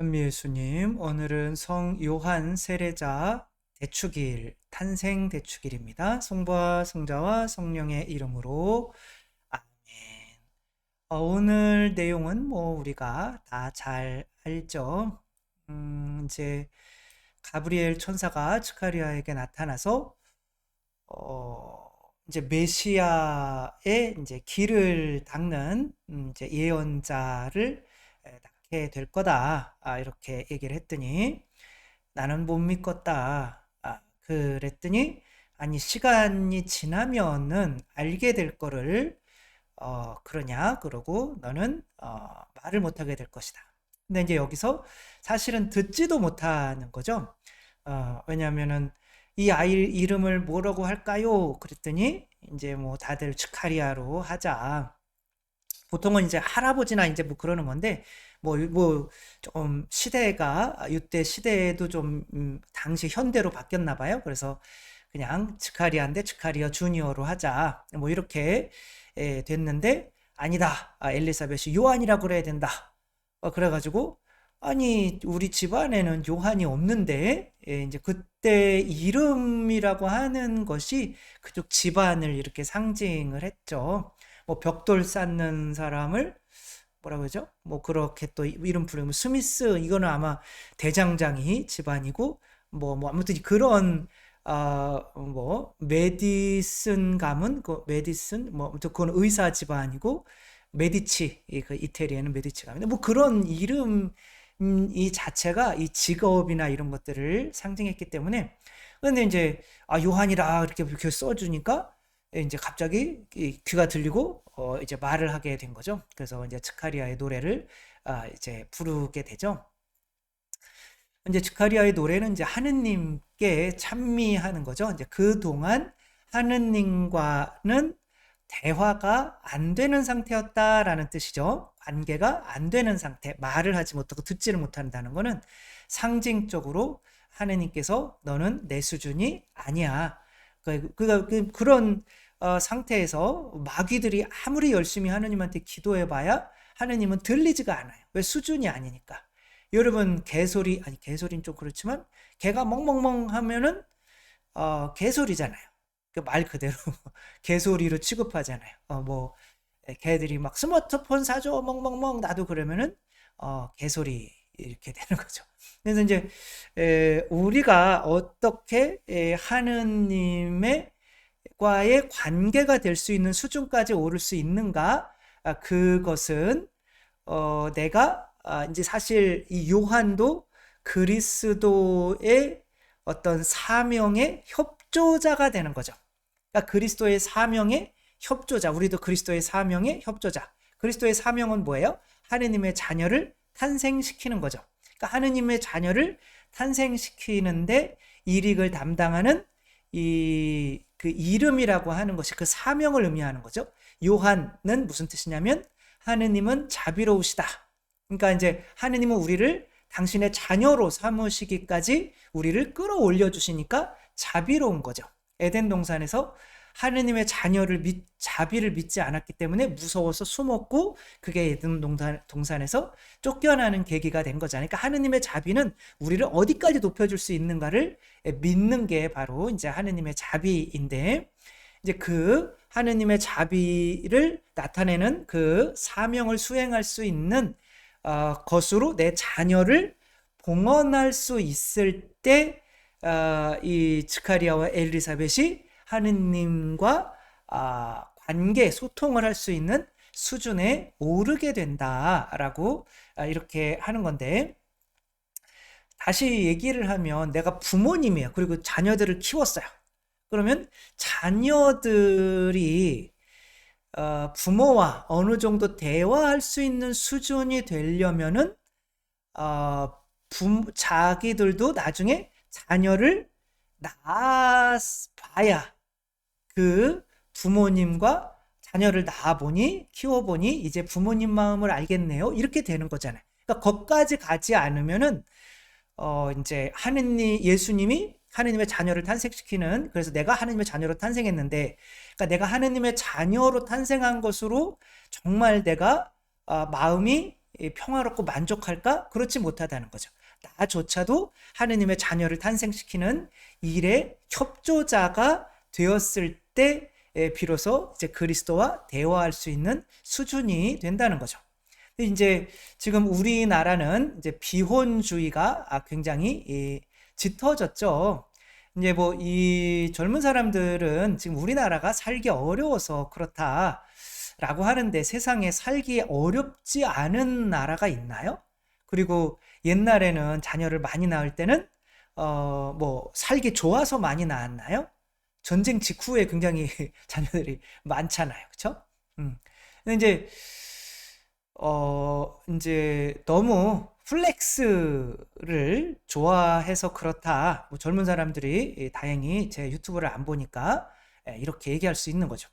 현미 예수님, 오늘은 성 요한 세례자 대축일, 탄생 대축일입니다. 성부와 성자와 성령의 이름으로 아멘. 어, 오늘 내용은 뭐 우리가 다 잘 알죠. 음, 이제 가브리엘 천사가 스카리아에게 나타나서 어, 이제 메시아의 이제 길을 닦는 음, 이제 예언자를 에, 낳게 될 거다. 아, 이렇게 얘기를 했더니 나는 못 믿겠다. 아, 그랬더니 아니 시간이 지나면은 알게 될 거를 어, 그러냐? 그러고 너는 어, 말을 못하게 될 것이다. 근데 이제 여기서 사실은 듣지도 못하는 거죠. 어, 왜냐하면은 이 아이 이름을 뭐라고 할까요? 그랬더니 이제 뭐 다들 츠카리아로 하자. 보통은 이제 할아버지나 이제 뭐 그러는 건데 뭐 뭐 좀 시대가 이때 시대에도 좀 음, 당시 현대로 바뀌었나 봐요. 그래서 그냥 츠카리아인데 츠카리아 주니어로 하자. 뭐 이렇게 예, 됐는데 아니다. 아, 엘리사벳이 요한이라 그래야 된다. 어, 그래가지고 아니 우리 집안에는 요한이 없는데 예, 이제 그때 이름이라고 하는 것이 그쪽 집안을 이렇게 상징을 했죠. 뭐 벽돌 쌓는 사람을 뭐라고 그러죠? 뭐 그렇게 또 이름 부르면 스미스 이거는 아마 대장장이 집안이고 뭐, 뭐 아무튼 그런 아뭐 메디슨 가문 그 메디슨 뭐 아무튼 그건 의사 집안이고 메디치 그 이태리에는 메디치 가문인데 뭐 그런 이름 음, 이 자체가 이 직업이나 이런 것들을 상징했기 때문에 근데 이제 아 요한이라 이렇게 이렇게 써주니까 이제 갑자기 귀가 들리고 어 이제 말을 하게 된 거죠. 그래서 이제 츠카리아의 노래를 아 이제 부르게 되죠. 이제 츠카리아의 노래는 이제 하느님께 찬미하는 거죠. 이제 그 동안 하느님과는 대화가 안 되는 상태였다라는 뜻이죠. 관계가 안 되는 상태, 말을 하지 못하고 듣지를 못한다는 것은 상징적으로 하느님께서 너는 내 수준이 아니야. 그, 그, 그, 그런 어, 상태에서 마귀들이 아무리 열심히 하느님한테 기도해봐야 하느님은 들리지가 않아요. 왜 수준이 아니니까. 여러분 개소리 아니 개소리는 좀 그렇지만 개가 멍멍멍 하면은 어, 개소리잖아요. 그 말 그대로 개소리로 취급하잖아요. 어, 뭐 개들이 막 스마트폰 사줘 멍멍멍 나도 그러면은 어, 개소리 이렇게 되는 거죠. 그래서 이제 에, 우리가 어떻게 에, 하느님의 과의 관계가 될 수 있는 수준까지 오를 수 있는가? 아, 그것은 어, 내가 아, 이제 사실 이 요한도 그리스도의 어떤 사명의 협조자가 되는 거죠. 그러니까 그리스도의 사명의 협조자, 우리도 그리스도의 사명의 협조자. 그리스도의 사명은 뭐예요? 하느님의 자녀를 탄생시키는 거죠. 그러니까 하느님의 자녀를 탄생시키는데 일익을 담당하는 이 그 이름이라고 하는 것이 그 사명을 의미하는 거죠. 요한은 무슨 뜻이냐면 하느님은 자비로우시다. 그러니까 이제 하느님은 우리를 당신의 자녀로 삼으시기까지 우리를 끌어올려 주시니까 자비로운 거죠. 에덴 동산에서 하느님의 자녀를 믿, 자비를 믿지 않았기 때문에 무서워서 숨었고 그게 에덴 동산, 에서 쫓겨나는 계기가 된 거잖아요. 그러니까 하느님의 자비는 우리를 어디까지 높여줄 수 있는가를 믿는 게 바로 이제 하느님의 자비인데 이제 그 하느님의 자비를 나타내는 그 사명을 수행할 수 있는 어, 것으로 내 자녀를 봉헌할 수 있을 때, 어, 이 츠카리아와 엘리사벳이 하느님과 아, 관계, 소통을 할 수 있는 수준에 오르게 된다라고 아, 이렇게 하는 건데, 다시 얘기를 하면 내가 부모님이에요. 그리고 자녀들을 키웠어요. 그러면 자녀들이 어, 부모와 어느 정도 대화할 수 있는 수준이 되려면은 어, 부, 자기들도 나중에 자녀를 낳아봐야 그 부모님과 자녀를 낳아보니 키워보니 이제 부모님 마음을 알겠네요. 이렇게 되는 거잖아요. 그러니까 거기까지 가지 않으면은 어 이제 하느님 예수님이 하느님의 자녀를 탄생시키는 그래서 내가 하느님의 자녀로 탄생했는데 그러니까 내가 하느님의 자녀로 탄생한 것으로 정말 내가 어, 마음이 이 평화롭고 만족할까? 그렇지 못하다는 거죠. 나조차도 하느님의 자녀를 탄생시키는 일의 협조자가 되었을 때 에, 비로소 이제 그리스도와 대화할 수 있는 수준이 된다는 거죠. 이제 지금 우리나라는 이제 비혼주의가 아, 굉장히 이, 짙어졌죠. 이제 뭐 이 젊은 사람들은 지금 우리나라가 살기 어려워서 그렇다라고 하는데 세상에 살기 어렵지 않은 나라가 있나요? 그리고 옛날에는 자녀를 많이 낳을 때는 어 뭐 살기 좋아서 많이 낳았나요? 전쟁 직후에 굉장히 자녀들이 많잖아요. 그쵸? 음. 근데 이제 어 이제 너무 플렉스를 좋아해서 그렇다. 뭐 젊은 사람들이 예, 다행히 제 유튜브를 안 보니까 예, 이렇게 얘기할 수 있는 거죠.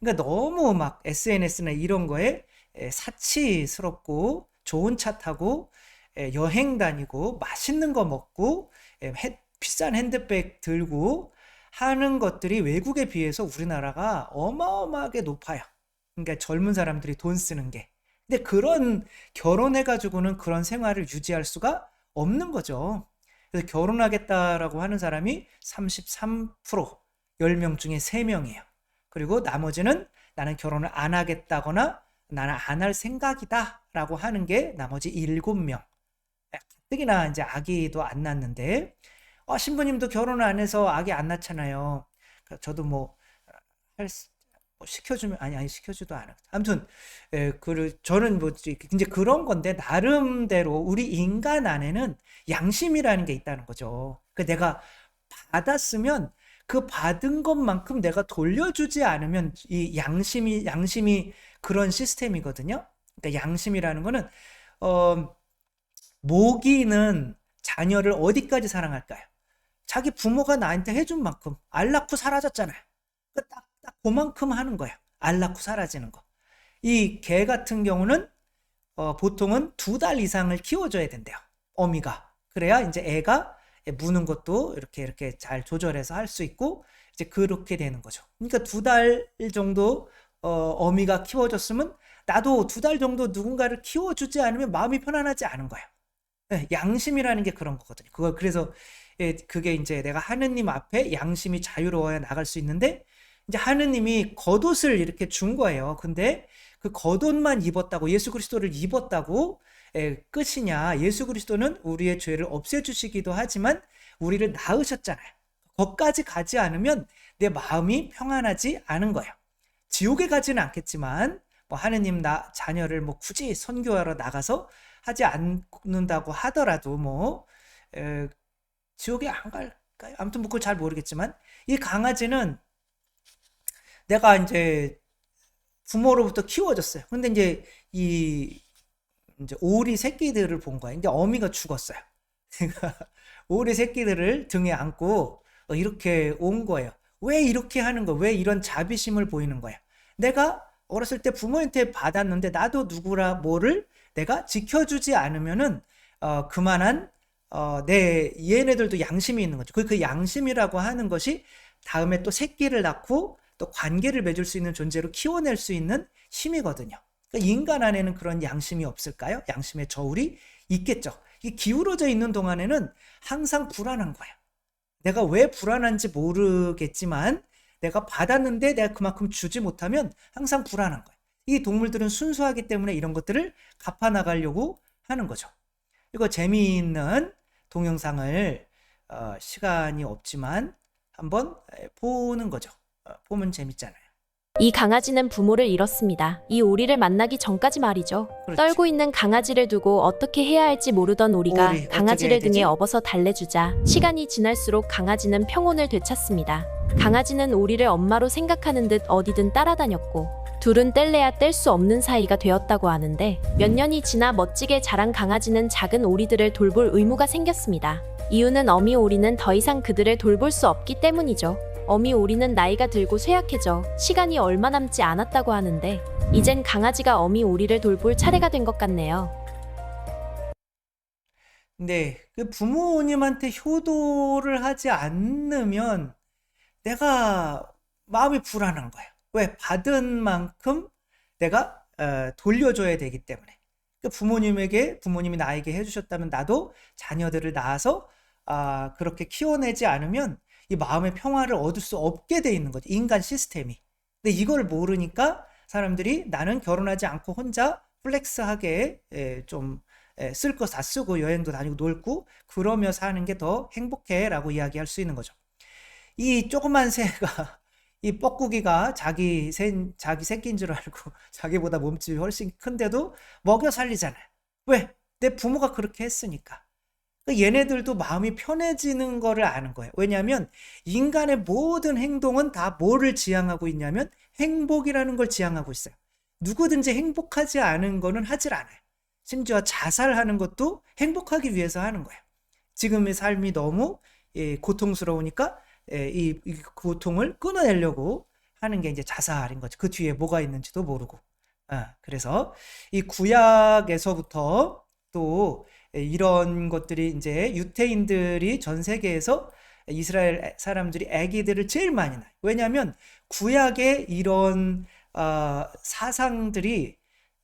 그러니까 너무 막 SNS나 이런 거에 예, 사치스럽고 좋은 차 타고 여행 다니고 맛있는 거 먹고 비싼 핸드백 들고 하는 것들이 외국에 비해서 우리나라가 어마어마하게 높아요. 그러니까 젊은 사람들이 돈 쓰는 게. 근데 그런 결혼해가지고는 그런 생활을 유지할 수가 없는 거죠. 그래서 결혼하겠다라고 하는 사람이 33%, 10명 중에 3명이에요. 그리고 나머지는 나는 결혼을 안 하겠다거나 나는 안 할 생각이다 라고 하는 게 나머지 7명. 가뜩이나 이제 아기도 안 낳는데, 어, 신부님도 결혼을 안 해서 아기 안 낳잖아요. 그러니까 저도 뭐, 할, 뭐 시켜주면 아니 아니 시켜주도 않아. 아무튼 에, 그 저는 뭐 이제 그런 건데 나름대로 우리 인간 안에는 양심이라는 게 있다는 거죠. 그 내가 받았으면 그 받은 것만큼 내가 돌려주지 않으면 이 양심이 양심이 그런 시스템이거든요. 그러니까 양심이라는 거는 어 모기는 자녀를 어디까지 사랑할까요? 자기 부모가 나한테 해준 만큼 알 낳고 사라졌잖아요. 딱, 딱 그만큼 하는 거예요. 알 낳고 사라지는 거. 이 개 같은 경우는 어, 보통은 두 달 이상을 키워줘야 된대요. 어미가. 그래야 이제 애가 무는 것도 이렇게 이렇게 잘 조절해서 할 수 있고 이제 그렇게 되는 거죠. 그러니까 두 달 정도 어, 어미가 키워줬으면 나도 두 달 정도 누군가를 키워주지 않으면 마음이 편안하지 않은 거예요. 네, 양심이라는 게 그런 거거든요. 그걸 그래서 예, 그게 이제 내가 하느님 앞에 양심이 자유로워야 나갈 수 있는데 이제 하느님이 겉옷을 이렇게 준 거예요. 근데 그 겉옷만 입었다고 예수 그리스도를 입었다고 예, 끝이냐? 예수 그리스도는 우리의 죄를 없애 주시기도 하지만 우리를 낳으셨잖아요. 거까지 가지 않으면 내 마음이 평안하지 않은 거예요. 지옥에 가지는 않겠지만 뭐 하느님 나 자녀를 뭐 굳이 선교하러 나가서 하지 않는다고 하더라도 뭐 에, 지옥에 안 갈까요? 아무튼 뭐 그걸 잘 모르겠지만 이 강아지는 내가 이제 부모로부터 키워졌어요. 근데 이제 이 이제 오리 새끼들을 본 거야. 근데 어미가 죽었어요. 오리 새끼들을 등에 안고 이렇게 온 거예요. 왜 이렇게 하는 거? 왜 이런 자비심을 보이는 거야? 내가 어렸을 때 부모한테 받았는데 나도 누구라 뭐를 내가 지켜주지 않으면은 어, 그만한 어, 내 얘네들도 양심이 있는 거죠. 그, 그 양심이라고 하는 것이 다음에 또 새끼를 낳고 또 관계를 맺을 수 있는 존재로 키워낼 수 있는 힘이거든요. 그러니까 인간 안에는 그런 양심이 없을까요? 양심의 저울이 있겠죠. 이 기울어져 있는 동안에는 항상 불안한 거예요. 내가 왜 불안한지 모르겠지만 내가 받았는데 내가 그만큼 주지 못하면 항상 불안한 거예요. 이 동물들은 순수하기 때문에 이런 것들을 갚아 나가려고 하는 거죠. 이거 재미있는 동영상을 어, 시간이 없지만 한번 보는 거죠. 어, 보면 재밌잖아요. 이 강아지는 부모를 잃었습니다. 이 오리를 만나기 전까지 말이죠. 그렇죠. 떨고 있는 강아지를 두고 어떻게 해야 할지 모르던 오리가 오리, 강아지를? 등에 업어서 달래주자 시간이 지날수록 강아지는 평온을 되찾습니다. 강아지는 오리를 엄마로 생각하는 듯 어디든 따라다녔고 둘은 뗄래야 뗄 수 없는 사이가 되었다고 하는데 몇 년이 지나 멋지게 자란 강아지는 작은 오리들을 돌볼 의무가 생겼습니다. 이유는 어미 오리는 더 이상 그들을 돌볼 수 없기 때문이죠. 어미 오리는 나이가 들고 쇠약해져 시간이 얼마 남지 않았다고 하는데 이젠 강아지가 어미 오리를 돌볼 차례가 된 것 같네요. 네, 그 부모님한테 효도를 하지 않으면 내가 마음이 불안한 거예요. 왜? 받은 만큼 내가 어, 돌려줘야 되기 때문에. 그러니까 부모님에게 부모님이 나에게 해주셨다면 나도 자녀들을 낳아서 아, 그렇게 키워내지 않으면 이 마음의 평화를 얻을 수 없게 돼 있는 거죠. 인간 시스템이. 근데 이걸 모르니까 사람들이 나는 결혼하지 않고 혼자 플렉스하게 예, 좀쓸 거 다 쓰고 여행도 다니고 놀고 그러며 사는 게 더 행복해 라고 이야기할 수 있는 거죠. 이 조그만 새가 이 뻐꾸기가 자기 새 자기 새끼인 줄 알고 자기보다 몸집이 훨씬 큰데도 먹여 살리잖아요. 왜? 내 부모가 그렇게 했으니까. 그 얘네들도 마음이 편해지는 거를 아는 거예요. 왜냐하면 인간의 모든 행동은 다 뭐를 지향하고 있냐면 행복이라는 걸 지향하고 있어요. 누구든지 행복하지 않은 거는 하질 않아요. 심지어 자살하는 것도 행복하기 위해서 하는 거예요. 지금의 삶이 너무 예, 고통스러우니까 예, 이, 이 고통을 끊어내려고 하는 게 이제 자살인 거죠. 그 뒤에 뭐가 있는지도 모르고. 아, 그래서 이 구약에서부터 또 이런 것들이 이제 유태인들이 전 세계에서 이스라엘 사람들이 아기들을 제일 많이 낳아요. 왜냐하면 구약에 이런 어, 사상들이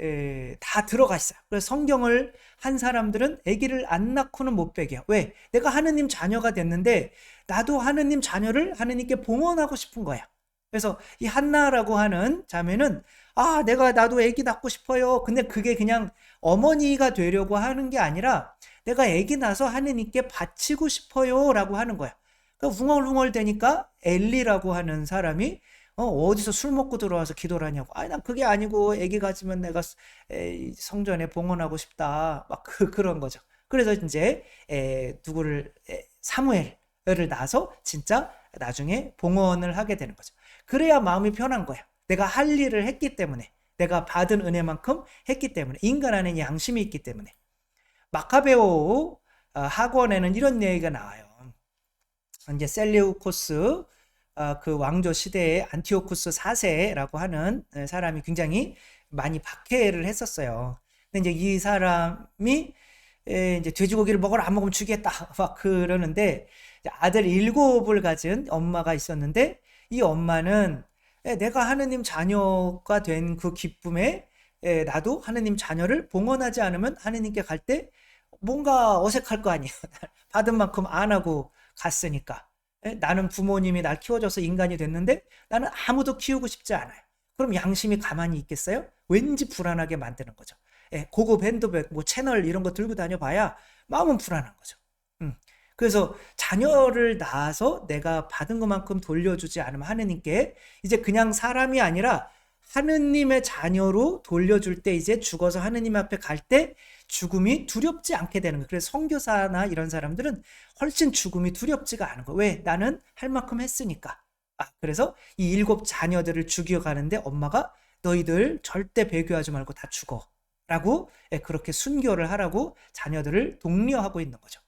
에, 다 들어가 있어요. 그래서 성경을 한 사람들은 아기를 안 낳고는 못 베겨. 왜? 내가 하느님 자녀가 됐는데 나도 하느님 자녀를 하느님께 봉헌하고 싶은 거야. 그래서 이 한나라고 하는 자매는 아, 내가 나도 아기 낳고 싶어요. 근데 그게 그냥 어머니가 되려고 하는 게 아니라 내가 아기 낳아서 하느님께 바치고 싶어요라고 하는 거야. 그러니까 웅얼웅얼 되니까 엘리라고 하는 사람이 어, 디서 술 먹고 들어와서 기도를 하냐고. 아니, 난 그게 아니고 아기 가지면 내가 에, 성전에 봉헌하고 싶다. 막 그, 그런 거죠. 그래서 이제 에, 누구를 에, 사무엘을 낳아서 진짜 나중에 봉헌을 하게 되는 거죠. 그래야 마음이 편한 거야. 내가 할 일을 했기 때문에 내가 받은 은혜만큼 했기 때문에 인간 안에 양심이 있기 때문에 마카베오 어, 학원에는 이런 얘기가 나와요. 이제 셀레우코스 어, 그 왕조 시대의 안티오쿠스 4세라고 하는 사람이 굉장히 많이 박해를 했었어요. 근데 이제 이 사람이 이제 돼지고기를 먹어라 안 먹으면 죽겠다 막 그러는데 아들 일곱을 가진 엄마가 있었는데 이 엄마는 내가 하느님 자녀가 된 그 기쁨에 나도 하느님 자녀를 봉헌하지 않으면 하느님께 갈 때 뭔가 어색할 거 아니에요. 받은 만큼 안 하고 갔으니까. 나는 부모님이 날 키워줘서 인간이 됐는데 나는 아무도 키우고 싶지 않아요. 그럼 양심이 가만히 있겠어요? 왠지 불안하게 만드는 거죠. 고급 핸드백, 뭐 채널 이런 거 들고 다녀봐야 마음은 불안한 거죠. 음. 그래서 자녀를 낳아서 내가 받은 것만큼 돌려주지 않으면 하느님께 이제 그냥 사람이 아니라 하느님의 자녀로 돌려줄 때 이제 죽어서 하느님 앞에 갈 때 죽음이 두렵지 않게 되는 거예요. 그래서 선교사나 이런 사람들은 훨씬 죽음이 두렵지가 않은 거예요. 왜? 나는 할 만큼 했으니까. 아, 그래서 이 일곱 자녀들을 죽여 가는데 엄마가 너희들 절대 배교하지 말고 다 죽어. 라고 예, 그렇게 순교를 하라고 자녀들을 독려하고 있는 거죠.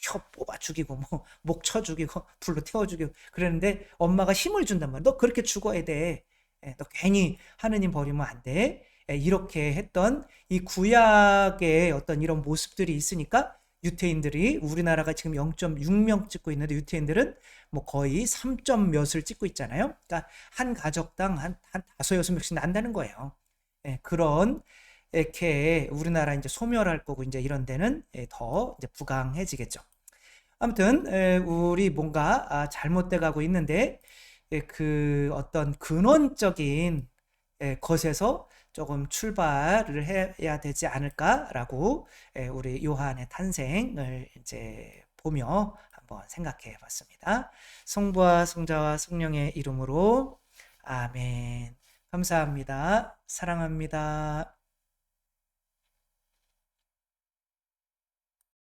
혀 뽑아 죽이고 뭐 목 쳐 죽이고 불로 태워 죽이고 그러는데 엄마가 힘을 준단 말이야. 너 그렇게 죽어야 돼. 예, 너 괜히 하느님 버리면 안 돼. 예, 이렇게 했던 이 구약의 어떤 이런 모습들이 있으니까 유태인들이 우리나라가 지금 0.6명 찍고 있는데 유태인들은 뭐 거의 3점 몇을 찍고 있잖아요. 그러니까 한 가족당 한, 한 다섯 여섯 명씩 난다는 거예요. 예, 그런 이렇게 우리나라 이제 소멸할 거고 이제 이런 데는 더 이제 부강해지겠죠. 아무튼 우리 뭔가 아, 잘못돼 가고 있는데 그 어떤 근원적인 것에서 조금 출발을 해야 되지 않을까라고 우리 요한의 탄생을 이제 보며 한번 생각해 봤습니다. 성부와 성자와 성령의 이름으로 아멘. 감사합니다. 사랑합니다.